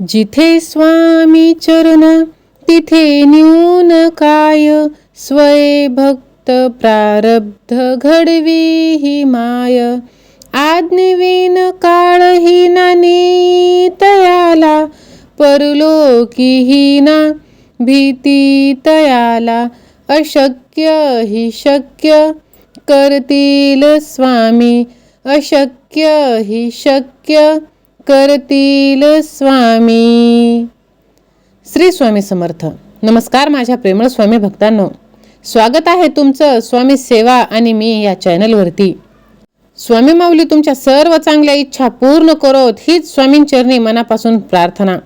जिथे स्वामी चरण तिथे न्यून काय? स्वय भक्त प्रारब्ध घडवी ही माय. आज्ञविन काळ ही नानी तयाला परलोकी ही ना भीती तयाला. अशक्य ही शक्य करतील स्वामी. अशक्य ही शक्य करतील स्वामी. श्री स्वामी समर्थ. नमस्कार माझ्या प्रेमळ स्वामी भक्तांनो. स्वागत आहे तुमचं स्वामी सेवा आणि मी या चॅनलवरती. स्वामी माऊली तुमच्या सर्व चांगल्या इच्छा पूर्ण करोत हीच स्वामींचरणी मनापासून प्रार्थना.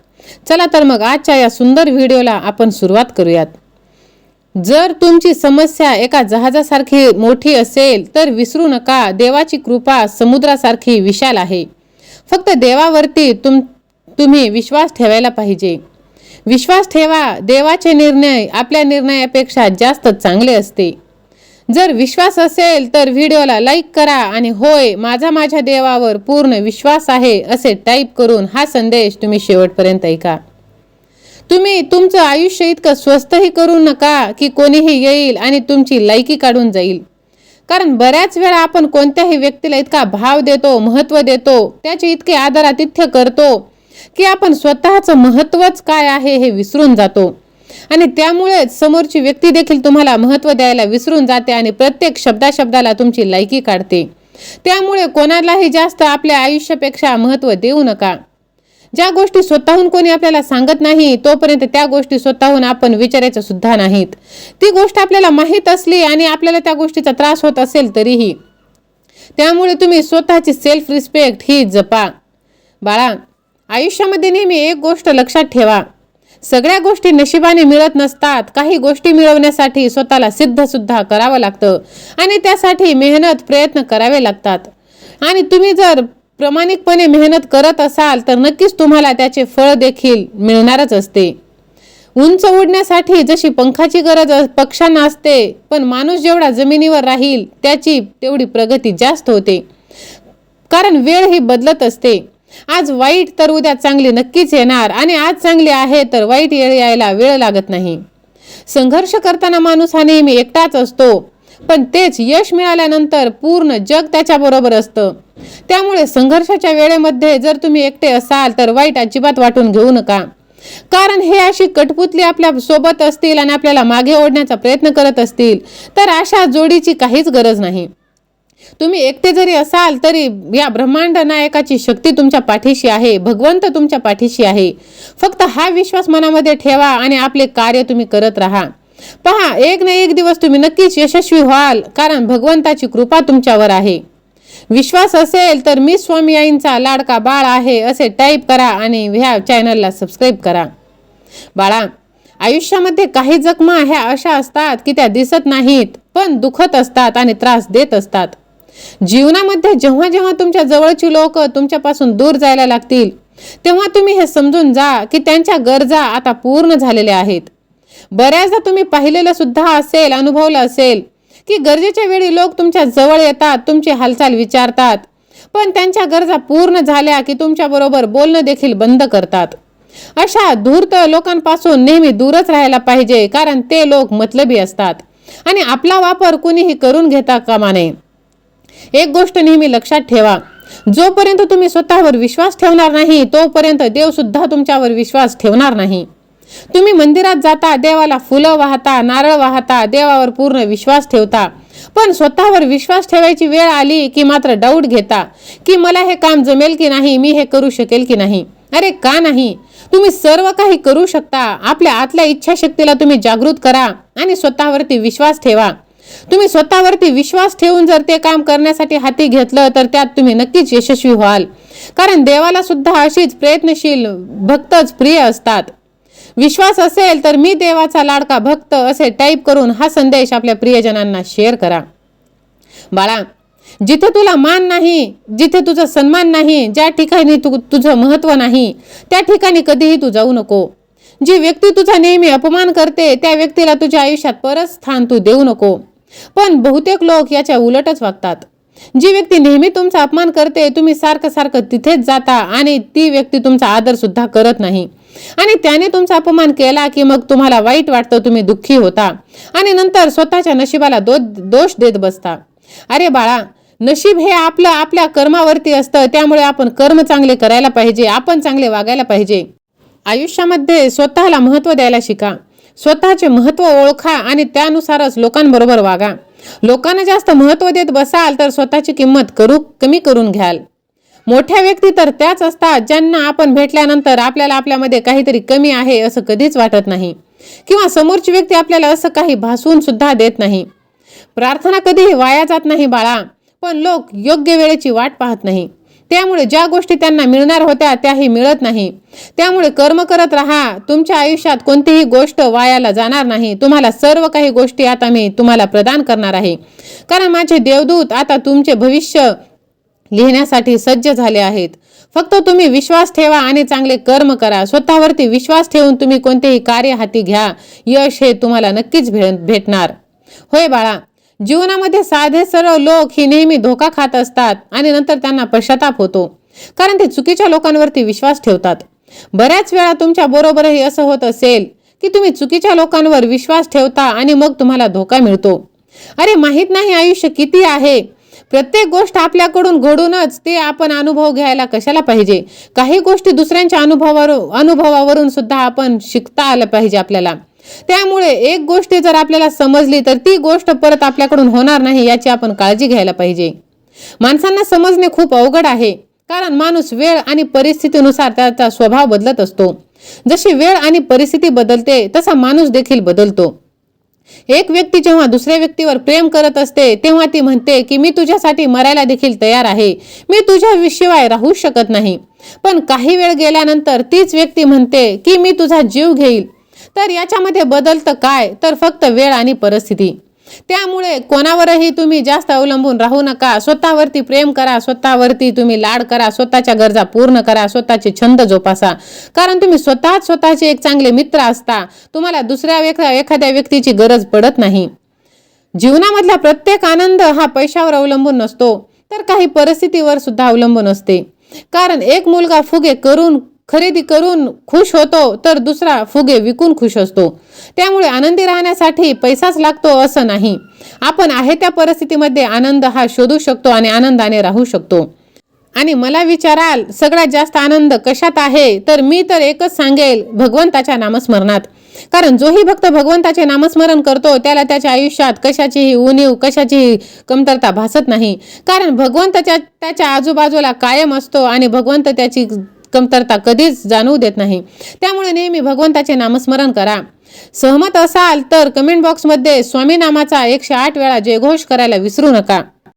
चला तर मग आजच्या या सुंदर व्हिडिओला आपण सुरुवात करूयात. जर तुमची समस्या एका जहाजासारखी मोठी असेल तर विसरू नका. देवाची कृपा समुद्रासारखी विशाल आहे. फक्त देवावरती तुम तुम्ही विश्वास ठेवायला पाहिजे. विश्वास ठेवा देवाचे निर्णय आपल्या निर्णयापेक्षा जास्त चांगले असते. जर विश्वास असेल तर व्हिडिओला लाईक करा आणि होय माझा माझ्या देवावर पूर्ण विश्वास आहे असे टाईप करून हा संदेश तुम्ही शेवटपर्यंत ऐका. तुम्ही तुमचं आयुष्य इतकं स्वस्तही करू नका की कोणीही येईल आणि तुमची लायकी काढून जाईल. कारण बऱ्याच वेळा आपण कोणत्याही व्यक्तीला इतका भाव देतो महत्त्व देतो त्याचे इतके आदरातिथ्य करतो की आपण स्वतःचं महत्त्वच काय आहे हे विसरून जातो. आणि त्यामुळेच समोरची व्यक्ती देखील तुम्हाला महत्त्व द्यायला विसरून जाते आणि प्रत्येक शब्दाशब्दाला तुमची लायकी काढते. त्यामुळे कोणालाही जास्त आपल्या आयुष्यापेक्षा महत्त्व देऊ नका. ज्या गोष्टी स्वतःहून कोणी आपल्याला सांगत नाही तोपर्यंत त्या गोष्टी स्वतःहून आपण विचारायच्या सुद्धा नाहीत. ती गोष्ट आपल्याला माहीत असली आणि आपल्याला त्या गोष्टीचा त्रास होत असेल तरीही. त्यामुळे तुम्ही स्वतःची सेल्फ रिस्पेक्ट ही जपा. बाळा आयुष्यामध्ये नेहमी एक गोष्ट लक्षात ठेवा. सगळ्या गोष्टी नशिबाने मिळत नसतात. काही गोष्टी मिळवण्यासाठी स्वतःला सिद्ध सुद्धा करावं लागतं. आणि त्यासाठी मेहनत प्रयत्न करावे लागतात. आणि तुम्ही जर प्रामाणिकपणे मेहनत करत असाल तर नक्कीच तुम्हाला त्याचे फळ देखील मिळणारच असते. उंच उडण्यासाठी जशी पंखाची गरज पक्षांना असते पण माणूस जेवढा जमिनीवर राहील त्याची तेवढी प्रगती जास्त होते. कारण वेळ ही बदलत असते. आज वाईट तर उद्या चांगली नक्कीच येणार आणि आज चांगली आहे तर वाईट येळ यायला वेळ लागत नाही. संघर्ष करताना माणूस हा नेहमी एकटाच असतो. पण तेच यश मिळाल्यानंतर पूर्ण जग त्याच्याबरोबर असतं. त्यामुळे संघर्षाच्या वेळेमध्ये जर तुम्ही एकटे असाल तर वाईट अजिबात वाटून घेऊ नका. कारण हे अशी कटपुतली आपल्यासोबत असतील आणि आपल्याला मागे ओढण्याचा प्रयत्न करत असतील तर अशा जोडीची काहीच गरज नाही. तुम्ही एकटे जरी असाल तरी या ब्रह्मांड नायकाची शक्ती तुमच्या पाठीशी आहे भगवंत तुमच्या पाठीशी आहे. फक्त हा विश्वास मनामध्ये ठेवा आणि आपले कार्य तुम्ही करत राहा. पहा एक ना एक दिवस तुम्ही नक्कीच यशस्वी व्हाल कारण भगवंताची कृपा तुमच्यावर आहे. विश्वास असेल तर मी स्वामी आईंचा लाडका बाळ आहे असे टाईप करा आणि ह्या चॅनलला सबस्क्राईब करा. बाळा आयुष्यामध्ये काही जखमा ह्या अशा असतात की त्या दिसत नाहीत पण दुखत असतात आणि त्रास देत असतात. जीवनामध्ये जेव्हा जेव्हा तुमच्या जवळची लोक तुमच्यापासून दूर जायला लागतील तेव्हा तुम्ही हे समजून जा की त्यांच्या गरजा आता पूर्ण झालेल्या आहेत. बऱ्याचदा तुम्ही पाहिलेलं सुद्धा असेल अनुभवलं असेल की गरजेच्या वेळी लोक तुमच्या जवळ येतात तुमची हालचाल विचारतात पण त्यांच्या गरजा पूर्ण झाल्या की तुमच्याबरोबर बोलणं देखील बंद करतात. अशा धूर्त लोकांपासून नेहमी दूरच राहायला पाहिजे कारण ते लोक मतलबी असतात. आणि आपला वापर कुणीही करून घेता कामा नये. एक गोष्ट नेहमी लक्षात ठेवा. जोपर्यंत तुम्ही स्वतःवर विश्वास ठेवणार नाही तोपर्यंत देव सुद्धा तुमच्यावर विश्वास ठेवणार नाही. तुम्ही मंदिरात जाता देवाला फुलं वाहता नारळ वाहता देवावर पूर्ण विश्वास ठेवता. पण स्वतःवर विश्वास ठेवायची वेळ आली की मात्र डाऊट घेता की मला हे काम जमेल की नाही मी हे करू शकेल की नाही? अरे का नाही? तुम्ही सर्व काही करू शकता. आपल्या आतल्या इच्छाशक्तीला तुम्ही जागृत करा आणि स्वतःवरती विश्वास ठेवा. तुम्ही स्वतःवरती विश्वास ठेवून जर ते काम करण्यासाठी हाती घेतलं तर त्यात तुम्ही नक्कीच यशस्वी व्हाल. कारण देवाला सुद्धा अशीच प्रयत्नशील भक्तच प्रिय असतात. विश्वास असेल तर मी देवाचा लाडका भक्त असे टाईप करून हा संदेश आपल्या प्रियजनांना शेअर करा. बाळा जिथे तुला मान नाही जिथे तुझा सन्मान नाही ज्या ठिकाणी तू तुझं महत्त्व नाही त्या ठिकाणी कधीही तू जाऊ नको. जी व्यक्ती तुझा नेहमी अपमान करते त्या व्यक्तीला तुझ्या आयुष्यात परत स्थान तू देऊ नको. पण बहुतेक लोक याच्या उलटच वागतात. जी व्यक्ती नेहमी तुमचा अपमान करते तुम्ही सारखं सारखं तिथेच जाता आणि ती व्यक्ती तुमचा आदर सुद्धा करत नाही. आणि त्याने तुमचा अपमान केला की मग तुम्हाला वाईट वाटतं तुम्ही दुःखी होता. आणि नंतर स्वतःच्या नशिबाला दो दोष देत बसता. अरे बाळा नशीब हे आपलं आपल्या कर्मावरती असतं. त्यामुळे आपण कर्म चांगले करायला पाहिजे आपण चांगले वागायला पाहिजे. आयुष्यामध्ये स्वतःला महत्त्व द्यायला शिका. स्वतःचे महत्त्व ओळखा आणि त्यानुसारच लोकांबरोबर वागा. लोकांना जास्त महत्त्व देत बसाल तर स्वतःची किंमत करू कमी करून घ्याल. मोठ्या व्यक्ती तर त्याच असतात ज्यांना आपण भेटल्यानंतर आपल्याला आपल्यामध्ये काहीतरी कमी आहे असं कधीच वाटत नाही. किंवा समोरची व्यक्ती आपल्याला असं काही भासून सुद्धा देत नाही. प्रार्थना कधीही वाया जात नाही बाळा पण लोक योग्य वेळेची वाट पाहत नाही. त्यामुळे ज्या गोष्टी त्यांना मिळणार होत्या त्याही मिळत नाही. त्यामुळे कर्म करत राहा तुमच्या आयुष्यात कोणतीही गोष्ट वायाला जाणार नाही. तुम्हाला सर्व काही गोष्टी आता मी तुम्हाला प्रदान करणार आहे. कारण माझे देवदूत आता तुमचे भविष्य लिहिण्यासाठी सज्ज झाले आहेत. फक्त तुम्ही विश्वास ठेवा आणि चांगले कर्म करा. स्वतःवरती विश्वास ठेवून तुम्ही कोणतेही कार्य हाती घ्या. यश हे तुम्हाला नक्कीच भे भेटणार. होय बाळा जीवनामध्ये साधे सरळ लोक ही नेहमी धोका खात असतात आणि नंतर त्यांना पश्चाताप होतो. कारण ते चुकीच्या लोकांवरती विश्वास ठेवतात. बऱ्याच वेळा तुमच्या बरोबरही असं होत असेल की तुम्ही चुकीच्या लोकांवर विश्वास ठेवता आणि मग तुम्हाला धोका मिळतो. अरे माहीत नाही आयुष्य किती आहे. प्रत्येक गोष्ट आपल्याकडून घडूनच ते आपण अनुभव घ्यायला कशाला पाहिजे? काही गोष्टी दुसऱ्यांच्या अनुभवावर अनुभवावरून सुद्धा आपण शिकता आलं पाहिजे आपल्याला. त्यामुळे एक गोष्ट जर आपल्याला समजली तर ती गोष्ट परत आपल्याकडून होणार नाही याची आपण काळजी घ्यायला पाहिजे. माणसांना समजणे खूप अवघड आहे. कारण माणूस वेळ आणि परिस्थितीनुसार त्याचा स्वभाव बदलत असतो. जशी वेळ आणि परिस्थिती बदलते तसा माणूस देखील बदलतो. एक व्यक्ती जेव्हा दुसऱ्या व्यक्तीवर प्रेम करत असते तेव्हा ती म्हणते की मी तुझ्यासाठी मरायला देखील तयार आहे. मी तुझ्या शिवाय राहू शकत नाही. पण काही वेळ गेल्यानंतर तीच व्यक्ती म्हणते की मी तुझा जीव घेईल. तर याच्यामध्ये बदलतं काय? तर फक्त वेळ आणि परिस्थिती. त्यामुळे कोणावरही तुम्ही जास्त अवलंबून राहू नका. स्वतःवरती प्रेम करा स्वतःवरती तुम्ही लाड करा स्वतःच्या गरजा पूर्ण करा स्वतःचे छंद जोपासा. कारण तुम्ही स्वतःच स्वतःचे एक चांगले मित्र असता. तुम्हाला दुसऱ्या व्यक्ती एखाद्या व्यक्तीची गरज पडत नाही. जीवनामधला प्रत्येक आनंद हा पैशावर अवलंबून नसतो तर काही परिस्थितीवर सुद्धा अवलंबून असते. कारण एक मुलगा फुगे करून खरेदी करून खुश होतो तर दुसरा फुगे विकून खुश असतो. त्यामुळे आनंदी राहण्यासाठी पैसाच लागतो असं नाही. आपण आहे त्या परिस्थितीमध्ये आनंद हा शोधू शकतो आणि आनंदाने राहू शकतो. आणि मला विचाराल सगळ्यात जास्त आनंद कशात आहे? तर मी तर एकच सांगेल भगवंताच्या नामस्मरणात. कारण जोही भक्त भगवंताचे नामस्मरण करतो त्याला त्याच्या आयुष्यात कशाचीही उणीव कशाचीही कमतरता भासत नाही. कारण भगवंत त्याच्या आजूबाजूला कायम असतो आणि भगवंत त्याची कमतरता कधीच जाणवू देत नाही. त्यामुळे नेहमी भगवंताचे नामस्मरण करा. सहमत असाल तर कमेंट बॉक्समध्ये स्वामी नामाचा एकशे आठ वेळा जयघोष करायला विसरू नका.